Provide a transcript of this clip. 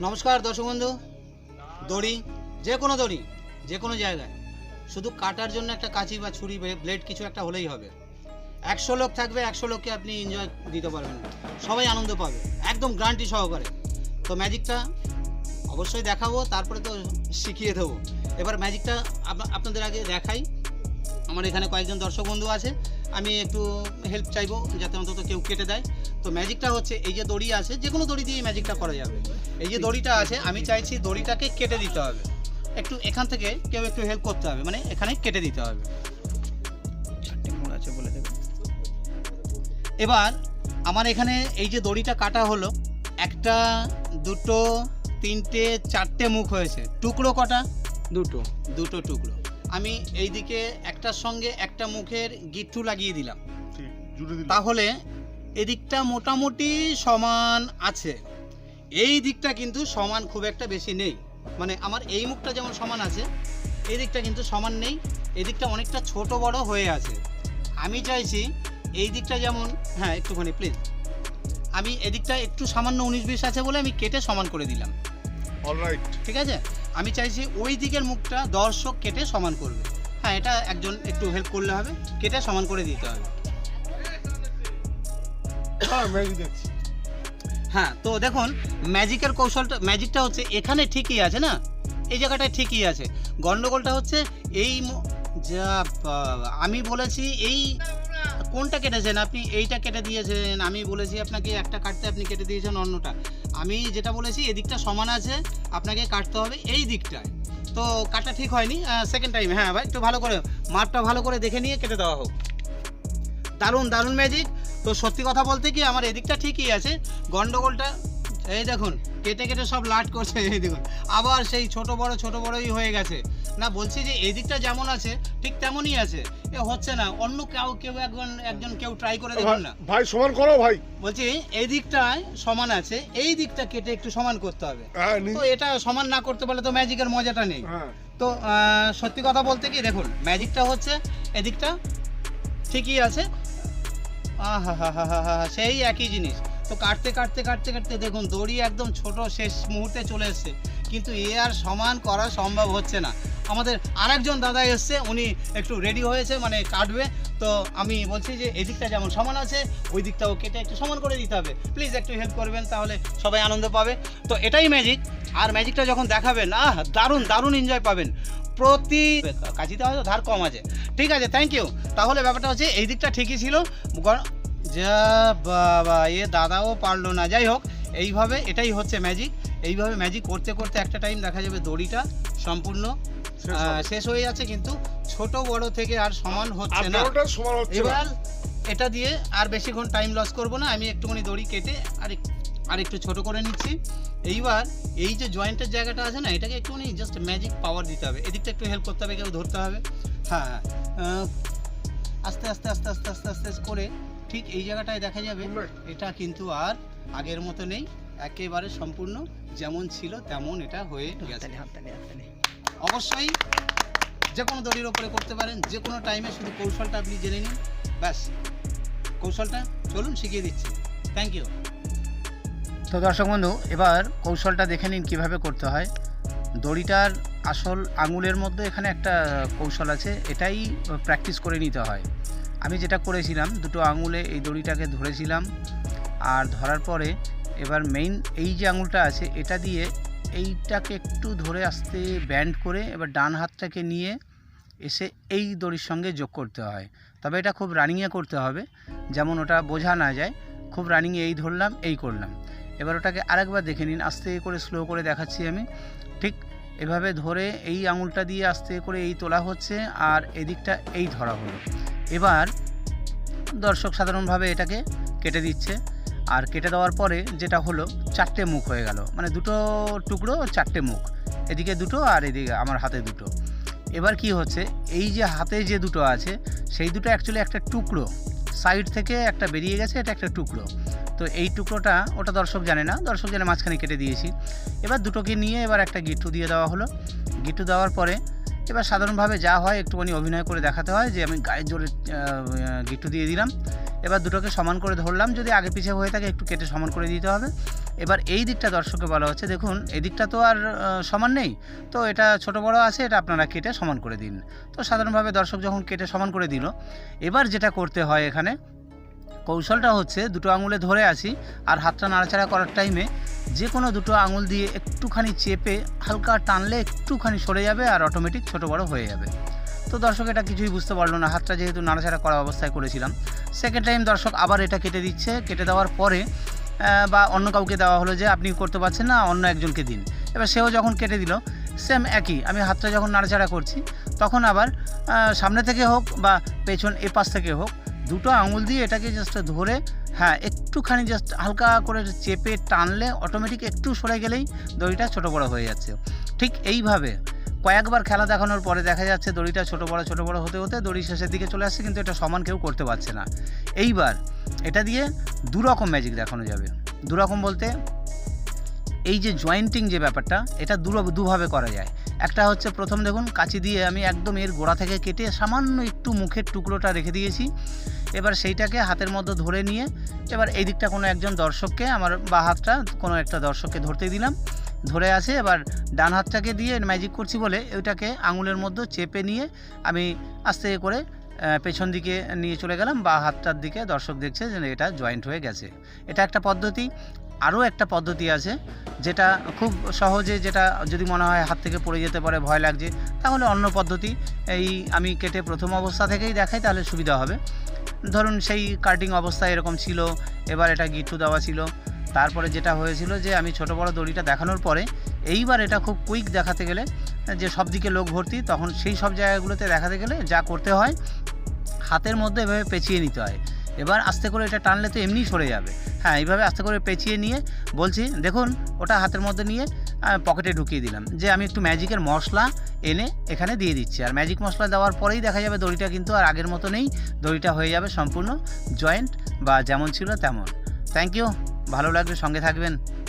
নমস্কার, দর্শক বন্ধু। দড়ি, যে কোনো দড়ি, যে কোনো জায়গায়। শুধু কাটার জন্য একটা কাঁচি বা ছুরি ব্লেড কিছু একটা হলেই হবে। একশো লোক থাকবে, একশো লোককে আপনি এনজয় দিতে পারবেন। সবাই আনন্দ পাবে, একদম গ্রান্টি সহকারে। তো ম্যাজিকটা অবশ্যই দেখাবো, তারপরে তো শিখিয়ে দেবো। এবার ম্যাজিকটা আপ- আপনাদের আগে দেখাই। আমার এখানে কয়েকজন দর্শক বন্ধু আছে। আমি একটু হেল্প চাইব, যাতে অন্তত কেউ কেটে দেয়। তো ম্যাজিকটা হচ্ছে এই যে দড়ি আছে যে কোনো দড়ি দিয়ে ম্যাজিকটা করা যাবে। এই যে দড়িটা আছে আমি চাইছি দড়িটাকে কেটে দিতে হবে। একটু এখান থেকে কেউ একটু হেল্প করতে হবে মানে এখানে কেটে দিতে হবে। আছে বলে দেবে। এবার আমার এখানে এই যে দড়িটা কাটা হলো একটা দুটো তিনটে চারটে মুখ হয়েছে। টুকরো কটা? দুটো। দুটো টুকরো। আমি এইদিকে একটার সঙ্গে একটা মুখের গিট্টু লাগিয়ে দিলাম। তাহলে এদিকটা মোটামুটি সমান আছে। এই দিকটা কিন্তু সমান খুব একটা বেশি নেই। মানে আমার এই মুখটা যেমন সমান আছে এই দিকটা কিন্তু সমান নেই। এই দিকটা অনেকটা ছোট বড় হয়ে আছে। আমি চাইছি এই দিকটা যেমন হ্যাঁ একটুখানি প্লিজ আমি এদিকটা একটু সামান্য উনিশ বিশ আছে বলে আমি কেটে সমান করে দিলাম। অলরাইট ঠিক আছে? আমি চাইছি ওই দিকের মুখটা দর্শক কেটে সমান করবে। হ্যাঁ এটা একজন একটু হেল্প করলে হবে। কেটে সমান করে দিতে হবে। হ্যাঁ তো দেখুন ম্যাজিকের কৌশলটা ম্যাজিকটা হচ্ছে এখানে ঠিকই আছে না? এই জায়গাটায় ঠিকই আছে। গন্ডগোলটা হচ্ছে এই যা আমি বলেছি এই কোনটা কেটেছেন আপনি? এইটা কেটে দিয়েছেন, আমি বলেছি আপনাকে একটা কাটতে আপনি কেটে দিয়েছেন অন্যটা। আমি যেটা বলেছি, এদিকটা সমান আছে, আপনাকে কাটতে হবে এই দিকটায়। তো কাটা ঠিক হয়নি সেকেন্ড টাইম হ্যাঁ ভাই, একটু ভালো করে, মাপটা ভালো করে দেখে নিয়ে কেটে দেওয়া হোক। দারুণ দারুণ ম্যাজিক তো সত্যি কথা বলতে কি আমার এদিকটা ঠিকই আছে গন্ডগোলটা এই দেখুন কেটে কেটে সব লাট করছে এই দেখুন আবার সেই ছোট বড় ছোট বড়ই হয়ে গেছে। না বলছি যে এই দিকটা যেমন আছে ঠিক তেমনই আছে। এ হচ্ছে না অন্য কেউ কেউ একজন একজন কেউ ট্রাই করে দেখুন না। ভাই সমান করো ভাই। বলছি এই দিকটায় সমান আছে এই দিকটা কেটে একটু সমান করতে হবে। হ্যাঁ তো এটা সমান না করতে পারলে তো ম্যাজিকের মজাটা নেই। হ্যাঁ। তো সত্যি কথা বলতে কি দেখুন ম্যাজিকটা হচ্ছে এদিকটা ঠিকই আছে সেই একই জিনিস। তো কাটতে কাটতে কাটতে কাটতে দেখুন, দড়ি একদম ছোট শেষ মুহূর্তে চলে এসছে। কিন্তু এ আর সমান করা সম্ভব হচ্ছে না। আমাদের আরেকজন দাদা এসছে, উনি একটু রেডি হয়েছে মানে কাটবে। তো আমি বলছি যে, এদিকটা যেমন সমান আছে, ওই দিকটাও কেটে একটু সমান করে দিতে হবে। প্লিজ একটু হেল্প করবেন, তাহলে সবাই আনন্দ পাবে। তো এটাই ম্যাজিক আর ম্যাজিকটা যখন দেখাবেন, আহ, দারুণ দারুণ এনজয় পাবেন। প্রতি কাছিতে হয়তো ধার কম আছে। ঠিক আছে থ্যাংক ইউ তাহলে ব্যাপারটা হচ্ছে এই দিকটা ঠিকই ছিল। যা বাবা এ দাদাও পারল না। যাই হোক এইভাবে এটাই হচ্ছে ম্যাজিক এইভাবে ম্যাজিক করতে করতে একটা টাইম দেখা যাবে দড়িটা সম্পূর্ণ শেষ হয়ে যাচ্ছে কিন্তু ছোট বড় থেকে আর সমান হচ্ছে না। এবার এটা দিয়ে আর বেশিক্ষণ টাইম লস করব না। আমি একটুখানি দড়ি কেটে আর আর একটু ছোট করে নিচ্ছি। এইবার এই যে জয়েন্টের জায়গাটা আছে না এটাকে একটুখানি জাস্ট ম্যাজিক পাওয়ার দিতে হবে। এদিকটা একটু হেল্প করতে হবে কেউ ধরতে হবে। হ্যাঁ হ্যাঁ। আস্তে আস্তে আস্তে আস্তে আস্তে আস্তে করে ঠিক এই জায়গাটায় দেখা যাবে এটা কিন্তু আর আগের মতো নেই। একেবারে সম্পূর্ণ যেমন ছিল তেমন এটা হয়ে গেছে। অবশ্যই যে কোনো দড়ির ওপরে করতে পারেন যে কোনো টাইমে শুধু কৌশলটা আপনি জেনে নিন। ব্যাস কৌশলটা চলুন শিখিয়ে দিচ্ছি। থ্যাংক ইউ তো দর্শক বন্ধু, এবার কৌশলটা দেখে নিন কীভাবে করতে হয়। দড়িটার আসল আঙুলের মধ্যে এখানে একটা কৌশল আছে, এটাই প্র্যাকটিস করে নিতে হয়। আমি যেটা করেছিলাম, দুটো আঙুলে এই দড়িটাকে ধরেছিলাম আর ধরার পরে এবার মেইন এই যে আঙুলটা আছে, এটা দিয়ে এইটাকে একটু ধরে আসতে ব্যান্ড করে এবার ডান হাতটাকে নিয়ে এসে এই দড়ির সঙ্গে যোগ করতে হয়। তবে এটা খুব রানিংয়ে করতে হবে, যেমন ওটা বোঝা না যায়, খুব রানিংয়ে এই ধরলাম, এই করলাম। এবার ওটাকে আরেকবার দেখে নিন। আস্তে করে স্লো করে দেখাচ্ছি আমি। ঠিক এভাবে ধরে এই আঙুলটা দিয়ে আস্তে করে এই তোলা হচ্ছে আর এদিকটা এই ধরা হলো। এবার দর্শক সাধারণভাবে এটাকে কেটে দিচ্ছে। আর কেটে দেওয়ার পরে যেটা হলো, চারটে মুখ হয়ে গেল। মানে দুটো টুকরো, চারটে মুখ। এদিকে দুটো আর এদিকে আমার হাতে দুটো। এবার কি হচ্ছে, এই যে হাতে যে দুটো আছে, সেই দুটো অ্যাকচুয়ালি একটা টুকরো। সাইড থেকে একটা বেরিয়ে গেছে, এটা একটা টুকরো। তো এই টুকরোটা, ওটা দর্শক জানে না, দর্শক জানে মাঝখানে কেটে দিয়েছি। এবার দুটোকে নিয়ে এবার একটা গিট্টু দিয়ে দেওয়া হলো। গিট্টু দেওয়ার পরে এবার সাধারণভাবে যা হয় একটুখানি অভিনয় করে দেখাতে হয়, যে আমি গায়ের জোরে গিট্টু দিয়ে দিলাম। এবার দুটোকে সমান করে ধরলাম, যদি আগে পিছিয়ে হয়ে থাকে একটু কেটে সমান করে দিতে হবে। এবার এই দিকটা দর্শককে বলা হচ্ছে, দেখুন, এই দিকটা তো আর সমান নেই। তো এটা ছোট বড় আছে, এটা আপনারা কেটে সমান করে দিন। তো সাধারণভাবে দর্শক যখন কেটে সমান করে দিল, এবার যেটা করতে হয় এখানে কৌশলটা হচ্ছে দুটো আঙুলে ধরে আছি আর হাতটা নাড়াচাড়া করার টাইমে যে কোনো দুটো আঙুল দিয়ে একটুখানি চেপে হালকা টানলে একটুখানি সরে যাবে আর অটোমেটিক ছোট বড় হয়ে যাবে। তো দর্শক, এটা কিছুই বুঝতে পারল না, হাতটা যেহেতু নাড়াচাড়া করা অবস্থায় করেছিলাম। সেকেন্ড টাইম দর্শক আবার এটা কেটে দিচ্ছে। কেটে দেওয়ার পরে বা অন্য কাউকে দেওয়া হলো যে আপনি করতে পারছেন না, অন্য একজনকে দিন। এবার সেও যখন কেটে দিল সেম একই, আমি হাতটা যখন নাড়াচাড়া করছি, তখন আবার সামনে থেকে হোক বা পেছন এ পাশ থেকে হোক দুটো আঙুল দিয়ে এটাকে জাস্ট ধরে হ্যাঁ একটুখানি জাস্ট হালকা করে চেপে টানলে অটোমেটিক একটু সরে গেলেই দড়িটা ছোট বড় হয়ে যাচ্ছে। ঠিক এইভাবে কয়েকবার খেলা দেখানোর পরে দেখা যাচ্ছে দড়িটা ছোট বড় ছোট বড় হতে হতে দড়ি শেষের দিকে চলে আসছে, কিন্তু এটা সমান কেউ করতে পারছে না। এইবার এটা দিয়ে দু রকম ম্যাজিক দেখানো যাবে। দু রকম বলতে এই যে জয়েন্টিং যে ব্যাপারটা, এটা দুভাবে করা যায়। একটা হচ্ছে প্রথম দেখুন, কাঁচি দিয়ে আমি একদম এর গোড়া থেকে কেটে সামান্য একটু মুখের টুকরোটা রেখে দিয়েছি। এবার সেইটাকে হাতের মধ্যে ধরে নিয়ে, এবার এই দিকটা কোনো একজন দর্শককে, আমার বা হাতটা, কোনো একটা দর্শককে ধরতে দিলাম। ধরে আছে, এবার ডান হাতটাকে দিয়ে ম্যাজিক করছি বলে ওইটাকে আঙুলের মধ্যে চেপে নিয়ে আমি আস্তে করে পেছন দিকে নিয়ে চলে গেলাম, বা হাতটার দিকে দর্শক দেখছে যে এটা জয়েন্ট হয়ে গেছে। এটা একটা পদ্ধতি। আরও একটা পদ্ধতি আছে যেটা খুব সহজে যেটা যদি মনে হয় হাত থেকে পড়ে যেতে পারে, ভয় লাগছে, তাহলে অন্য পদ্ধতি। এই আমি কেটে প্রথম অবস্থা থেকেই দেখাই, তাহলে সুবিধা হবে। ধরুন সেই কাটিং অবস্থায় এরকম ছিল, এবার এটা গিট্টু দেওয়া ছিল। তারপরে যেটা হয়েছিল যে আমি ছোট বড় দড়িটা দেখানোর পরে, এইবার এটা খুব কুইক দেখাতে গেলে, যে সব দিকে লোক ভর্তি, তখন সেই সব জায়গাগুলোতে দেখাতে গেলে যা করতে হয়, হাতের মধ্যে এভাবে পেঁচিয়ে নিতে হয়। এবার আস্তে করে এটা টানলে তো এমনিই সরে যাবে। হ্যাঁ এইভাবে আস্তে করে পেঁচিয়ে নিয়ে বলছি, দেখুন, ওটা হাতের মধ্যে নিয়ে পকেটে ঢুকিয়ে দিলাম। যে আমি একটু ম্যাজিকের মশলা এনে এখানে দিয়ে দিচ্ছি। আর ম্যাজিক মশলা দেওয়ার পরেই দেখা যাবে দড়িটা কিন্তু আর আগের মতো নেই। দড়িটা হয়ে যাবে সম্পূর্ণ জয়েন্ট বা যেমন ছিল তেমন। থ্যাংক ইউ ভালো লাগবে সঙ্গে থাকবেন।